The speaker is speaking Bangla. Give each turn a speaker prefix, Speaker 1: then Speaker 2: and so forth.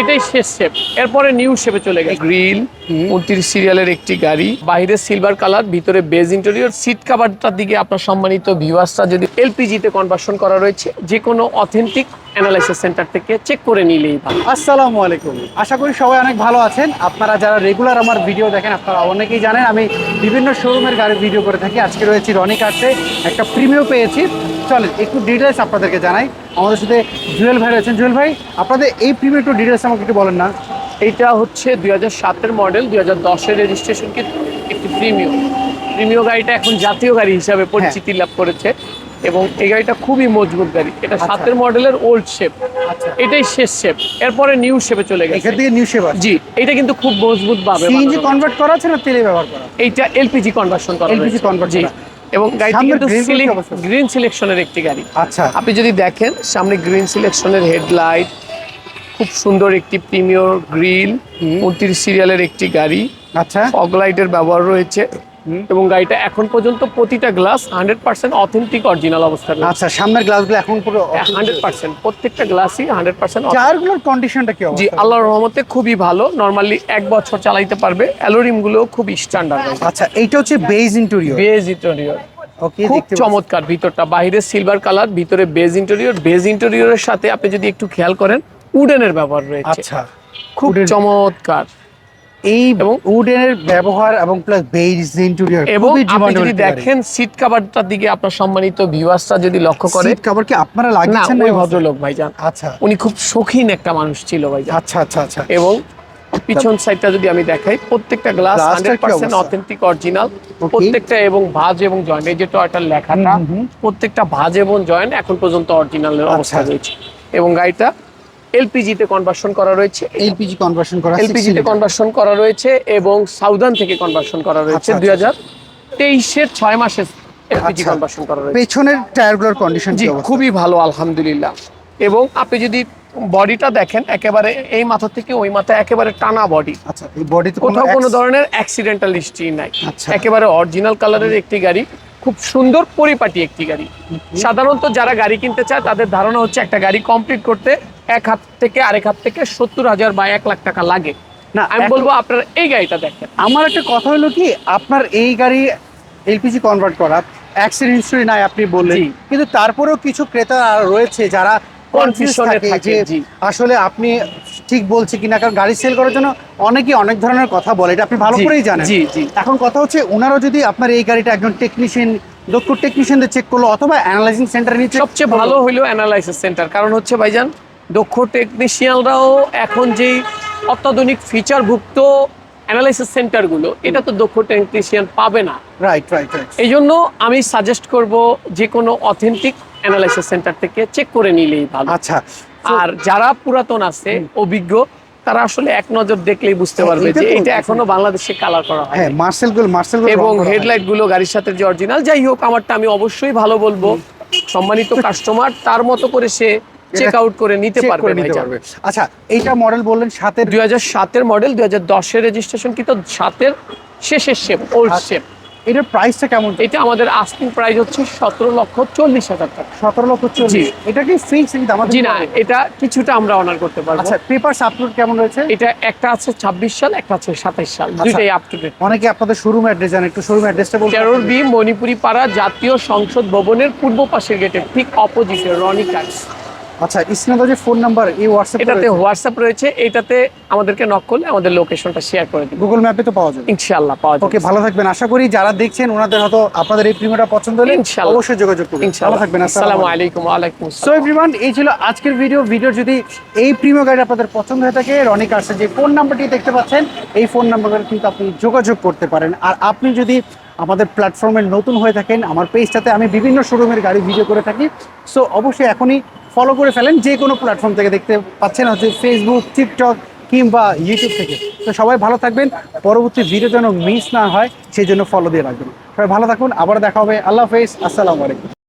Speaker 1: এটাই শেষ শেপ এরপরে নিউ শেপে চলে গেছে। গ্রিল উনত্রিশ সিরিয়ালের একটি গাড়ি। বাইরে সিলভার কালার ভিতরে বেজ ইন্টেরিয়র সিট কাভারটার দিকে আপনার সম্মানিত ভিউয়ার্সরা যদি এলপিজিতে কনভার্সন করা রয়েছে যে কোনো অথেন্টিক অ্যানালাইসিস সেন্টার থেকে চেক করে নিলেই ভালো।
Speaker 2: আসসালামু আলাইকুম। আশা করি সবাই অনেক ভালো আছেন। আপনারা যারা রেগুলার আমার ভিডিও দেখেন আপনারা অনেকেই জানেন আমি বিভিন্ন শোরুমের গাড়ির ভিডিও করে থাকি। আজকে রয়েছি রনি কার্সে একটা প্রিমিয় পেয়েছি। চলেন একটু ডিটেলস আপনাদেরকে জানাই। আমাদের সাথে জুয়েল ভাই রয়েছেন। জুয়েল ভাই আপনাদের এই প্রিমিয় একটু ডিটেলস আমাকে একটু বলেন না।
Speaker 1: এইটা হচ্ছে দুই হাজার সাতের মডেল দুই হাজার দশের রেজিস্ট্রেশন কিন্তু একটি প্রিমিয়াম প্রিমিয় গাড়িটা এখন জাতীয় গাড়ি হিসাবে পরিচিতি লাভ করেছে। এবং এই গাড়িটা খুবই মজবুত গাড়ি। এটা
Speaker 2: আচ্ছা।
Speaker 1: সাতের মডেলের ওল্ড শেপ
Speaker 2: আচ্ছা।
Speaker 1: এটাই শেষ শেপ এরপরে নিউ শেপে চলে গেছে।
Speaker 2: এখান থেকে নিউ সেবার
Speaker 1: জি এটা কিন্তু খুব মজবুত ভাবে
Speaker 2: সিএনজি কনভার্ট করা আছে না তেলে ব্যবহার করা?
Speaker 1: এইটা এলপিজি কনভার্সন করা হয়েছে।
Speaker 2: convert
Speaker 1: জি। এবং গাড়িটি কিন্তু গ্রিন সিলেকশনের একটি গাড়ি।
Speaker 2: আচ্ছা।
Speaker 1: আপনি যদি দেখেন সামনে গ্রিন সিলেকশনের হেডলাইট খুব সুন্দর একটি প্রিমিয়র গ্রিল উনত্রিশ সিরিয়ালের একটি গাড়ি।
Speaker 2: আচ্ছা।
Speaker 1: ফগ লাইটের ব্যবহার রয়েছে। এবং গাড়িটা এখন পর্যন্ত প্রতিটা glass hundred percent authentic original অবস্থা
Speaker 2: আচ্ছা সামনের গ্লাসগুলো এখন পুরো
Speaker 1: হান্ড্রেড পার্সেন্ট প্রত্যেকটা গ্লাসই হান্ড্রেড পার্সেন্ট
Speaker 2: টায়ারগুলোর কন্ডিশনটা কি
Speaker 1: জি আল্লাহর রহমতে খুবই ভালো। নর্মালি এক বছর চালাইতে পারবে। অ্যালোরিমগুলো খুব স্ট্যান্ডার্ড
Speaker 2: আচ্ছা এইটা হচ্ছে বেজ ইন্টেরিয়র
Speaker 1: বেজ ইন্টেরিয়র খুব চমৎকার ভিতরটা। বাইরে সিলভার কালার ভিতরে বেজ ইন্টেরিয়র বেজ ইন্টেরিয়রের সাথে আপনি যদি একটু খেয়াল করেন উডেনের ব্যবহার রয়েছে।
Speaker 2: আচ্ছা
Speaker 1: খুব চমৎকার।
Speaker 2: এই উডেনের ব্যবহার এবং প্লাস বেজ ইন্টেরিয়র
Speaker 1: এবং আপনি যদি দেখেন সিট কাভারটার দিকে আপনার সম্মানিত ভিউয়ার্সরা যদি লক্ষ্য করে
Speaker 2: সিট কভার কি আপনারা লাগিয়েছেন না
Speaker 1: ভদ্রলোক ভাইজান।
Speaker 2: আচ্ছা।
Speaker 1: উনি খুব শৌখিন একটা মানুষ ছিল ভাইজান।
Speaker 2: আচ্ছা আচ্ছা আচ্ছা।
Speaker 1: এবং পিছন সাইডটা যদি আমি দেখাই প্রত্যেকটা গ্লাস হান্ড্রেড পার্সেন্ট
Speaker 2: অবস্থা?
Speaker 1: অথেন্টিক অরিজিনাল প্রত্যেকটা এবং ভাঁজ এবং জয়েন্ট এই যে টয়টার লেখাটা। প্রত্যেকটা ভাঁজ এবং জয়েন্ট এখন পর্যন্ত অরিজিনালের অবস্থা
Speaker 2: আচ্ছা।
Speaker 1: রয়েছে। এবং গাড়িটা এলপিজিতে কনভার্সন করা রয়েছে।
Speaker 2: এলপিজি কনভার্সন করা
Speaker 1: এলপিজিতে কনভার্সন করা রয়েছে এবং সাউদার্ন থেকে কনভার্সন করা রয়েছে
Speaker 2: আচ্ছা,
Speaker 1: দুই হাজার তেইশের ছয় মাসে এলপিজি
Speaker 2: আচ্ছা।
Speaker 1: কনভার্সন করা রয়েছে।
Speaker 2: পেছনের টায়ারগুলোর কন্ডিশন
Speaker 1: জি খুবই ভালো আলহামদুলিল্লাহ। এবং আপনি যদি বডিটা দেখেন একেবারে এই মাথা থেকে ওই মাথা একেবারে টানা বডি
Speaker 2: আচ্ছা এই বডিতে
Speaker 1: কোথাও কোনো ধরনের অ্যাক্সিডেন্টাল হিস্ট্রি নাই।
Speaker 2: আচ্ছা।
Speaker 1: একেবারে অরিজিনাল কালারের একটি গাড়ি খুব সুন্দর পরিপাটি একটি গাড়ি। সাধারণত যারা গাড়ি কিনতে চায় তাদের ধারণা হচ্ছে একটা গাড়ি কমপ্লিট করতে এক হাত থেকে আরেক হাত থেকে সত্তর হাজার বা এক লাখ টাকা লাগে।
Speaker 2: না
Speaker 1: আমি বলব আপনার এই গাড়িটা দেখেন।
Speaker 2: আমার একটা কথা হলো কি আপনার এই গাড়ি এলপিজি কনভার্ট করা অ্যাক্সিডেন্ট হিস্টরি নাই আপনি বললেন কিন্তু তারপরেও কিছু ক্রেতা রয়েছে যারা কনফিউশনে থাকে যে আসলে আপনি ঠিক বলছে কিনা কারণ গাড়ি সেল করার জন্য অনেকেই অনেক ধরনের কথা বলে এটা আপনি ভালো করেই জানেন।
Speaker 1: জি, জি।
Speaker 2: এখন কথা হচ্ছে ওনারা যদি আপনার এই গাড়িটা একজন টেকনিশিয়ান দক্ষ টেকনিশিয়ানদের চেক করল অথবা অ্যানালাইজিং সেন্টারে নিয়ে
Speaker 1: সবচেয়ে ভালো হইল অ্যানালাইসিস সেন্টার কারণ হচ্ছে ভাইজান দক্ষ টেকনিশিয়ানরাও এখন যেই অত্যাধুনিক ফিচারভুক্ত অ্যানালাইসিস সেন্টারগুলো এটা তো দক্ষ টেকনিশিয়ান পাবে না।
Speaker 2: রাইট রাইট রাইট
Speaker 1: এই জন্য আমি সাজেস্ট করব যে কোনো অথেন্টিক অ্যানালাইসিস সেন্টার থেকে চেক করে নিলেই ভালো।
Speaker 2: আচ্ছা।
Speaker 1: আর যারা পুরাতন আছে অভিজ্ঞ তারা আসলে এক নজর দেখলেই বুঝতে
Speaker 2: হ্যাঁ,
Speaker 1: পারবে যে এটা এখনও বাংলাদেশে কালার করা হয়
Speaker 2: হ্যাঁ মার্সেলগুলো মার্সেল
Speaker 1: এবং হেডলাইটগুলো গাড়ির সাথে যে অরিজিনাল যাই হোক আমারটা আমি অবশ্যই ভালো বলব। সম্মানিত কাস্টমার তার মতো করে সে চেক আউট করে নিতে পারবে
Speaker 2: নিতে পারবে। আচ্ছা এইটা মডেল বললেন সাতের
Speaker 1: দুই হাজার সাতের মডেল দুই হাজার দশের রেজিস্ট্রেশন কিন্তু সাতের শেষের শেপ ওল্ড। শেপ
Speaker 2: এটার প্রাইসটা কেমন?
Speaker 1: এটা আমাদের আস্কিং প্রাইস হচ্ছে সতেরো লক্ষ চল্লিশ হাজার টাকা।
Speaker 2: সতেরো লক্ষ চল্লিশ। এটা কি ফিক্স আমাদের
Speaker 1: জি না এটা কিছুটা আমরা অনার করতে পারব।
Speaker 2: আচ্ছা পেপার আপলোড কেমন রয়েছে
Speaker 1: এটা একটা আছে ছাব্বিশ সাল একটা আছে সাতাইশ সাল।
Speaker 2: আচ্ছা।
Speaker 1: দুইটাই আপ টু ডেট
Speaker 2: অনেকে আপনাদের শোরুম অ্যাড্রেস জানেন একটু শোরুম অ্যাড্রেসটা বলুন।
Speaker 1: তেরোর বি মণিপুরি পাড়া জাতীয় সংসদ ভবনের পূর্ব পাশের গেটের ঠিক অপোজিটে রনি
Speaker 2: আচ্ছা ইসনাদ যে ফোন নাম্বার এই হোয়াটসঅ্যাপ
Speaker 1: এটাতে হোয়াটসঅ্যাপ রয়েছে এটাতে আমাদেরকে নক করলে আমাদের লোকেশনটা শেয়ার করে দিন
Speaker 2: গুগল ম্যাপে তো পাওয়া যাবে।
Speaker 1: ইনশাআল্লাহ পাওয়া যাবে।
Speaker 2: ওকে ভালো থাকবেন। আশা করি যারা দেখছেন ওনাদের হয়তো আপনাদের এই প্রিমিয়ারটা পছন্দ হলে। অবশ্যই যোগাযোগ করবেন। ভালো থাকবেন আসসালামু
Speaker 1: আলাইকুম। ওয়ালাইকুম
Speaker 2: সো
Speaker 1: আসসালাম।
Speaker 2: এভরিওয়ান এই ছিল আজকের ভিডিও ভিডিও যদি এই প্রিমিয়ার গাড়ি আপনাদের পছন্দ হয়ে থাকে রনি কার্সের যে ফোন নাম্বারটি দেখতে পাচ্ছেন এই ফোন নাম্বারে কিন্তু আপনি যোগাযোগ করতে পারেন। আর আপনি যদি আমাদের প্ল্যাটফর্মে নতুন হয়ে থাকেন আমার পেজটাতে আমি বিভিন্ন শোরুমের গাড়ি ভিডিও করে থাকি। সো অবশ্যই এখনই ফলো করে ফেলেন যে কোনো প্ল্যাটফর্ম থেকে দেখতে পাচ্ছেন হচ্ছে ফেসবুক টিকটক কিংবা ইউটিউব থেকে। তো সবাই ভালো থাকবেন। পরবর্তী ভিডিও যেন মিস না হয়, সেই জন্য ফলো দিয়ে রাখবেন। সবাই ভালো থাকুন। আবার দেখা হবে। আল্লাহ হাফেজ। আসসালামু আলাইকুম।